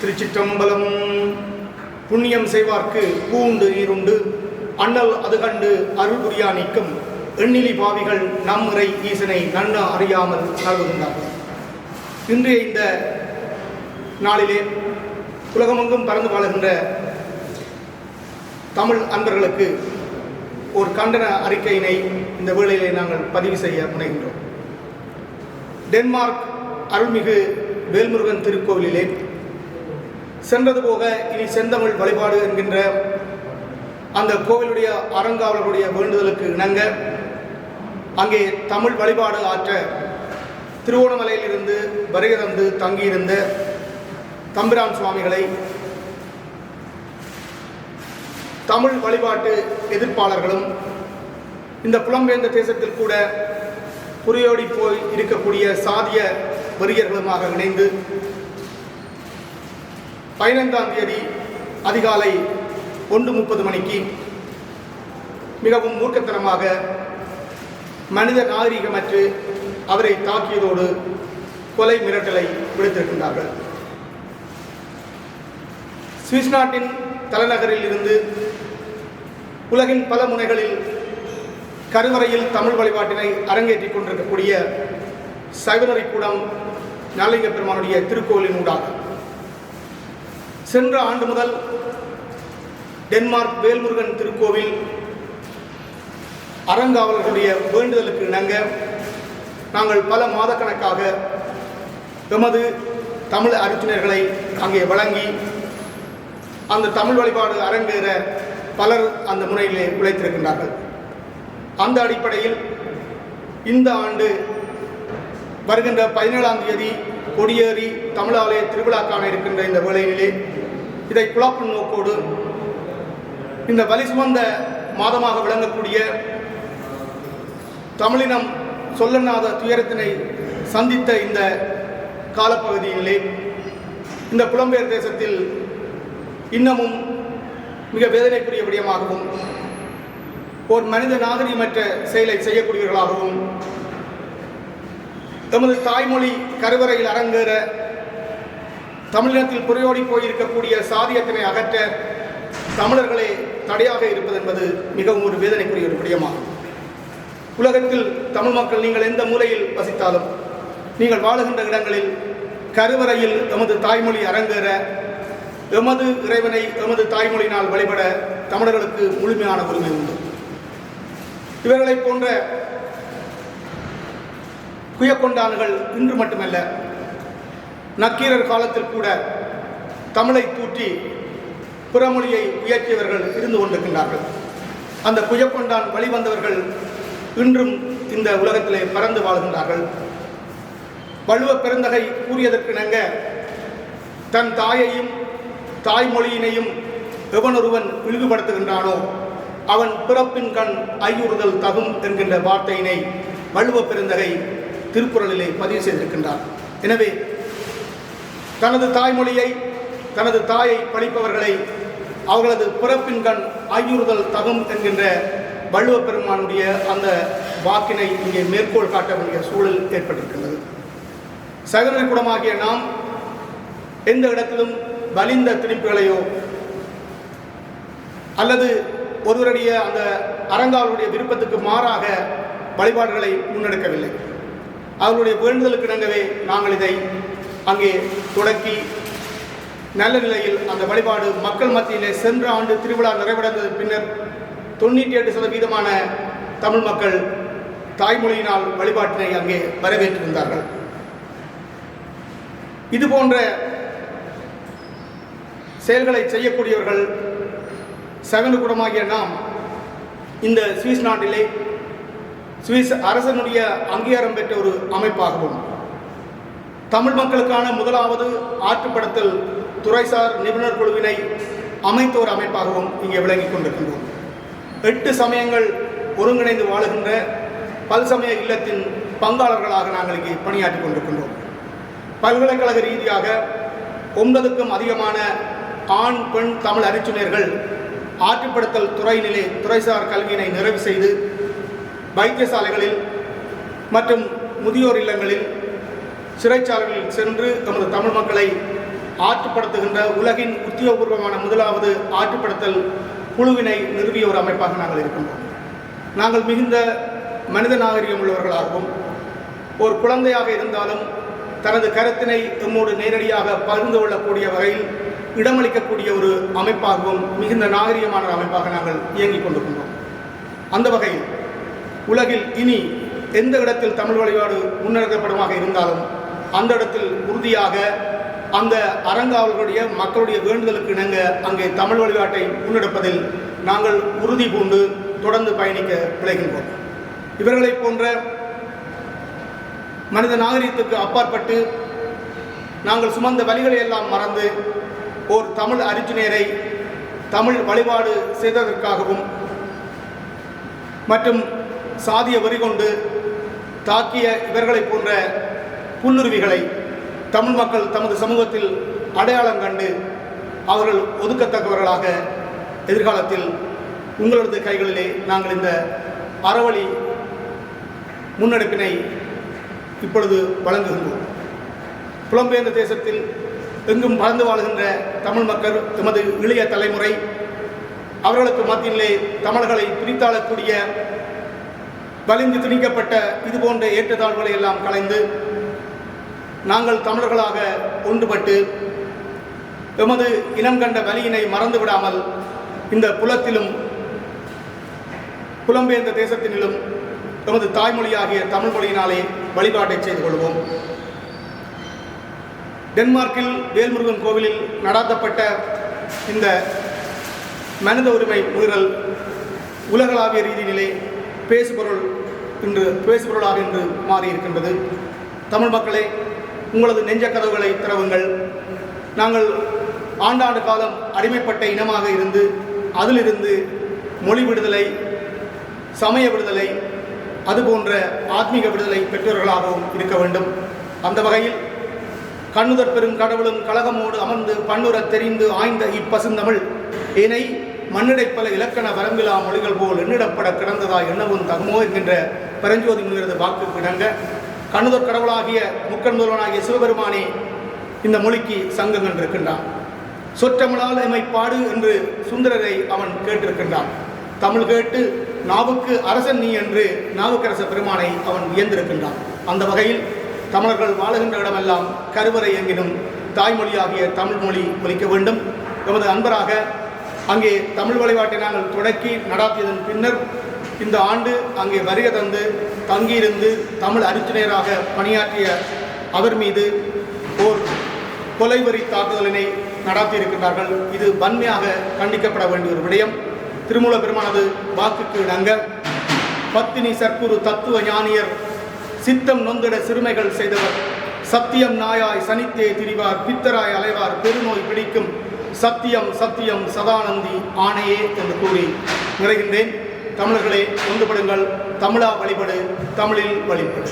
திருச்சிற்றம்பலம் புண்ணியம் செய்வார்க்கு பூண்டு ஈருண்டு அண்ணல் அது கண்டு அருள் புரியா நீக்கும் எண்ணிலி பாவிகள் நம்முறை ஈசனை நன்ன அறியாமல் நல்குகின்றார்கள் இன்றைய இந்த நாளிலே உலகமெங்கும் பறந்து வாழ்கின்ற தமிழ் அன்பர்களுக்கு ஒரு கண்டன அறிக்கையினை இந்த வேளையிலே நாங்கள் பதிவு செய்ய முனைகின்றோம். டென்மார்க் அருள்மிகு வேல்முருகன் திருக்கோவிலிலே சென்றது போக இனி செந்தமிழ் வழிபாடு என்கின்ற அந்த கோவிலுடைய அறங்காவலருடைய வேண்டுதலுக்கு இணங்க அங்கே தமிழ் வழிபாடு ஆற்ற திருவோணமலையிலிருந்து வருகை தந்து தங்கியிருந்த தம்பிரான் சுவாமிகளை தமிழ் வழிபாட்டு எதிர்ப்பாளர்களும் இந்த புலம்பெயர்ந்த தேசத்தில் கூட புரியோடி போய் இருக்கக்கூடிய சாதிய வெறியர்களுமாக இணைந்து பதினைந்தாம் தேதி அதிகாலை ஒன்று முப்பது மணிக்கு மிகவும் மூர்க்கத்தனமாக மனித நாகரிகமற்று அவரை தாக்கியதோடு கொலை மிரட்டலை விடுத்திருக்கின்றார்கள். சுவிஸ் நாட்டின் தலைநகரில் இருந்து உலகின் பல முனைகளில் கருவறையில் தமிழ் வழிபாட்டினை அரங்கேற்றிக் கொண்டிருக்கக்கூடிய சைவநெறி கூடம் ஞாலிங்க பெருமானுடைய திருக்கோவிலின் ஊடாக. சென்ற ஆண்டு முதல் டென்மார்க் வேல்முருகன் திருக்கோவில் அறங்காவலர்களுடைய வேண்டுதலுக்கு இணங்க நாங்கள் பல மாதக்கணக்காக எமது தமிழ் அறிஞர்களை அங்கே வழங்கி அந்த தமிழ் வழிபாடு அரங்கேற பலர் அந்த முறையிலே உழைத்திருக்கின்றார்கள். அந்த அடிப்படையில் இந்த ஆண்டு வருகின்ற பதினேழாம் தேதி கொடியேறி தமிழாலய திருவிழா காண இருக்கின்ற இந்த வேளையிலே இதை குழப்பம் நோக்கோடு இந்த வலி சுமந்த மாதமாக விளங்கக்கூடிய தமிழினம் சொல்லனாத துயரத்தினை சந்தித்த இந்த காலப்பகுதியிலே இந்த புலம்பெயர் தேசத்தில் இன்னமும் மிக வேதனைக்குரிய விடயமாகவும் ஒரு மனித நாகரிகமற்ற செயலை செய்யக்கூடியவர்களாகவும் எமது தாய்மொழி கருவறையில் அரங்கேற தமிழினத்தில் புறையோடி போயிருக்கக்கூடிய சாதியத்தினை அகற்ற தமிழர்களே தடையாக இருப்பது என்பது மிகவும் ஒரு வேதனைக்குரிய ஒரு விடயமாகும். உலகத்தில் தமிழ் மக்கள் நீங்கள் எந்த மூலையில் வசித்தாலும் நீங்கள் வாழுகின்ற இடங்களில் கருவறையில் எமது தாய்மொழி அரங்கேற எமது இறைவனை எமது தாய்மொழியினால் வழிபட தமிழர்களுக்கு முழுமையான உரிமை உண்டு. இவர்களைப் போன்ற குயக்கொண்டான்கள் இன்று மட்டுமல்ல நக்கீரர் காலத்தில் கூட தமிழை தூற்றி புறமொழியை உயர்த்தியவர்கள் இருந்து கொண்டிருக்கின்றார்கள். அந்த குயக்கொண்டான் வழிவந்தவர்கள் இன்றும் இந்த உலகத்திலே பறந்து வாழ்கின்றார்கள். வள்ளுவ பெருந்தகை கூறியதற்கிணங்க தன் தாயையும் தாய்மொழியினையும் எவனொருவன் இழிவுபடுத்துகின்றானோ அவன் பிறப்பின் கண் ஐயுறுதல் தகும் என்கின்ற வார்த்தையினை வள்ளுவ பெருந்தகை திருக்குறளிலே பதிவு செய்திருக்கின்றார். எனவே தனது தாய்மொழியை தனது தாயை பழிப்பவர்களை அவர்களது பிறப்பின் கண் ஐயுறுதல் தகும் என்கின்ற வள்ளுவ பெருமானுடைய அந்த வாக்கினை இங்கே மேற்கோள் காட்ட வேண்டிய சூழல் ஏற்பட்டிருக்கின்றது. சகோதரி குடமாகிய நாம் எந்த இடத்திலும் வலிந்த திணிப்புகளையோ அல்லது ஒருவருடைய அந்த அரங்காவலுடைய விருப்பத்துக்கு மாறாக வழிபாடுகளை முன்னெடுக்கவில்லை. அவர்களுடைய வேண்டுதலுக்கு இணங்கவே நாங்கள் இதை அங்கே தொடக்கி நல்ல நிலையில் அந்த வழிபாடு மக்கள் மத்தியிலே சென்ற ஆண்டு திருவிழா நிறைவடைந்தது பின்னர் தொண்ணூற்றி எட்டு சதவீதமான தமிழ் மக்கள் தாய்மொழியினால் வழிபாட்டினை அங்கே வரவேற்றிருந்தார்கள். இது போன்ற செயல்களை செய்யக்கூடியவர்கள் சகனுகுடமாகிய நாம் இந்த சுவிஸ் நாட்டிலே சுவிஸ் அரசனுடைய அங்கீகாரம் பெற்ற ஒரு அமைப்பாகவும் தமிழ் மக்களுக்கான முதலாவது ஆற்றுப்படுத்தல் துறைசார் நிபுணர் குழுவினை அமைத்த ஒரு அமைப்பாகவும் இங்கே விளங்கிக் கொண்டிருக்கின்றோம். எட்டு சமயங்கள் ஒருங்கிணைந்து வாழுகின்ற பல்சமய இல்லத்தின் பங்காளர்களாக நாங்கள் இங்கே பணியாற்றி கொண்டிருக்கின்றோம். பல்கலைக்கழக ரீதியாக ஒன்பதுக்கும் அதிகமான ஆண் பெண் தமிழ் அறிச்சுனர்கள் ஆற்றுப்படுத்தல் துறைநிலை துறைசார் கல்வியினை நிறைவு செய்து வைத்தியசாலைகளில் மற்றும் முதியோர் இல்லங்களில் சிறைச்சாலைகளில் சென்று தமது தமிழ் மக்களை ஆற்றுப்படுத்துகின்ற உலகின் உத்தியோகபூர்வமான முதலாவது ஆற்றுப்படுத்தல் குழுவினை நிறுவிய ஒரு அமைப்பாக நாங்கள் இருக்கின்றோம். நாங்கள் மிகுந்த மனித நாகரிகம் உள்ளவர்களாகவும் ஒரு குழந்தையாக இருந்தாலும் தனது கருத்தினை எம்மோடு நேரடியாக பகிர்ந்து கொள்ளக்கூடிய வகையில் இடமளிக்கக்கூடிய ஒரு அமைப்பாகவும் மிகுந்த நாகரிகமான அமைப்பாக நாங்கள் இயங்கிக் கொண்டிருக்கின்றோம். அந்த வகையில் உலகில் இனி எந்த இடத்தில் தமிழ் வழிபாடு முன்னெடுக்கப்படுமாக இருந்தாலும் அந்த இடத்தில் உறுதியாக அந்த அறங்காவல்களுடைய மக்களுடைய வேண்டுதலுக்கு இணங்க அங்கே தமிழ் வழிபாட்டை முன்னெடுப்பதில் நாங்கள் உறுதி பூண்டு தொடர்ந்து பயணிக்க விளைகின்றோம் இவர்களைப் போன்ற மனித நாகரீகத்துக்கு அப்பாற்பட்டு நாங்கள் சுமந்த வழிகளை எல்லாம் மறந்து ஓர் தமிழ் அரிஜினியரை தமிழ் வழிபாடு செய்ததற்காகவும் மற்றும் சாதிய வரி கொண்டு தாக்கிய இவர்களைப் போன்ற புல்லுருவிகளை தமிழ் மக்கள் தமது சமூகத்தில் அடையாளம் கண்டு அவர்கள் ஒதுக்கத்தக்கவர்களாக எதிர்காலத்தில் உங்களது கைகளிலே நாங்கள் இந்த அறவழி முன்னெடுப்பினை இப்பொழுது வழங்குகின்றோம். புலம்பெயர்ந்த தேசத்தில் எங்கும் பறந்து வாழ்கின்ற தமிழ் மக்கள் எமது இளைய தலைமுறை அவர்களுக்கு மத்தியிலே தமிழர்களை பிரித்தாளக்கூடிய வலிந்து திணிக்கப்பட்ட இது போன்ற ஏற்றத்தாழ்வுகளை எல்லாம் கலைந்து நாங்கள் தமிழர்களாக ஒன்றுபட்டு எமது இனம் கண்ட வலியினை மறந்து விடாமல் இந்த புலத்திலும் புலம்பெயர்ந்த தேசத்தினிலும் எமது தாய்மொழியாகிய தமிழ் மொழியினாலே வழிபாட்டை செய்து கொள்வோம். டென்மார்க்கில் வேல்முருகன் கோவிலில் நடாத்தப்பட்ட இந்த மனித உரிமை மீறல் உலகளாவிய ரீதியிலே பேசுபொருள் இன்று பேசுபொருளாக இன்று மாறியிருக்கின்றது. தமிழ் மக்களே உங்களது நெஞ்ச கதவுகளை திறவுங்கள். நாங்கள் ஆண்டாண்டு காலம் அடிமைப்பட்ட இனமாக இருந்து அதிலிருந்து மொழி விடுதலை சமய விடுதலை அதுபோன்ற ஆத்மீக விடுதலை பெற்றவர்களாகவும் இருக்க வேண்டும். அந்த வகையில் கண்ணுதற் பெரும் கடவுளும் கழகமோடு அமர்ந்து பண்ணுற தெரிந்து ஆய்ந்த இப்பசுந்தமிழ் மண்ணிடை பல இலக்கண வரம்பிலா மொழிகள் போல் எண்ணிடப்பட கிடந்ததா என்னவும் தகுமோ என்கின்ற பரஞ்சோதி முனிவரது வாக்கு கிடங்க கண்ணுதற் கடவுளாகிய முக்கண்முதல்வனாகிய சிவபெருமானே இந்த மொழிக்கு சங்கம் என்றிருக்கின்றான் சொற்றமிழால் எமை பாடு என்று சுந்தரரை அவன் கேட்டிருக்கின்றான். தமிழ் கேட்டு நாவுக்கு அரசன் நீ என்று நாவுக்கரச பெருமானை அவன் இயந்திருக்கின்றான் அந்த வகையில் தமிழர்கள் வாழுகின்ற இடமெல்லாம் கருவறை எங்கினும் தாய்மொழியாகிய தமிழ் மொழி ஒலிக்க வேண்டும். எமது அன்பராக அங்கே தமிழ் வழிபாட்டை நாங்கள் தொடக்கி நடாத்தியதன் பின்னர் இந்த ஆண்டு அங்கே வருகை தந்து தங்கியிருந்து தமிழ் அரிச்சுனையராக பணியாற்றிய அவர் மீது ஓர் கொலைவரி தாக்குதலினை நடாத்தியிருக்கின்றார்கள். இது வன்மையாக கண்டிக்கப்பட வேண்டிய ஒரு விடயம். திருமூல பெருமானது வாக்குக்கு இணங்க பத்தினி சர்க்குரு தத்துவ ஞானியர் சித்தம் நொந்திட சிறுமைகள் செய்தவர் சத்தியம் நாயாய் சனித்தே திரிவார் பித்தராய் அலைவார் பெருநோய் பிடிக்கும் சத்தியம் சத்தியம் சதானந்தி ஆணையே என்று கூறி நிறைகின்றேன். தமிழர்களே ஒன்றுபடுங்கள் தமிழா வழிபடு தமிழில் வழிபடு.